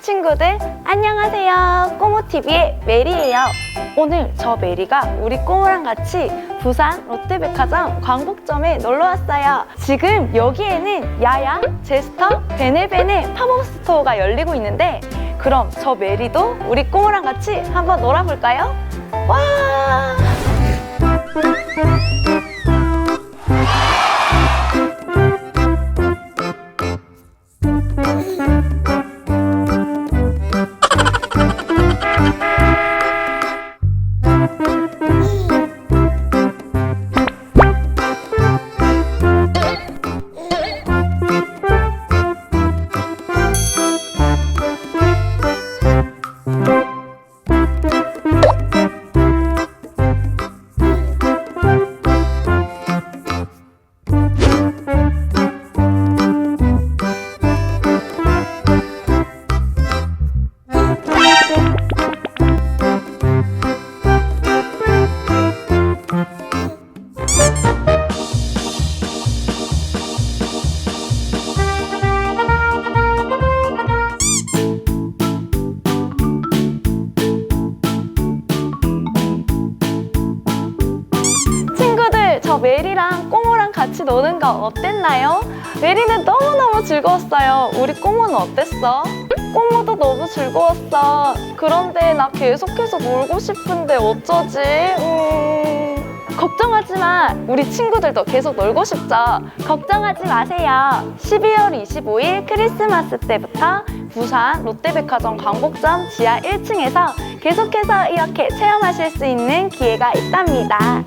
친구들 안녕하세요 꼬모TV의 메리예요 오늘 저 메리가 우리 꼬모랑 같이 부산 롯데백화점 광복점에 놀러 왔어요 지금 여기에는 야야, 제스터, 베네베네 팝업 스토어가 열리고 있는데 그럼 저 메리도 우리 꼬모랑 같이 한번 놀아볼까요? 와! 메리랑 꼬모랑 같이 노는 거 어땠나요? 메리는 너무너무 즐거웠어요. 우리 꼬모는 어땠어? 꼬모도 너무 즐거웠어. 그런데 나 계속해서 놀고 싶은데 어쩌지? 음... 걱정하지 마. 우리 친구들도 계속 놀고 싶죠? 걱정하지 마세요. 12월 25일 크리스마스 때부터 부산 롯데백화점 광복점 지하 1층에서 계속해서 이렇게 체험하실 수 있는 기회가 있답니다.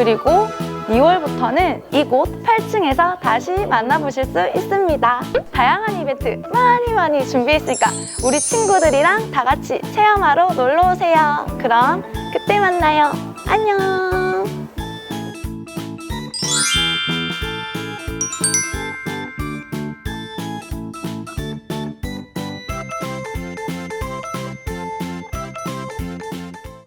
그리고 2월부터는 이곳 8층에서 다시 만나보실 수 있습니다. 다양한 이벤트 많이 많이 준비했으니까 우리 친구들이랑 다 같이 체험하러 놀러 오세요. 그럼 그때 만나요. 안녕.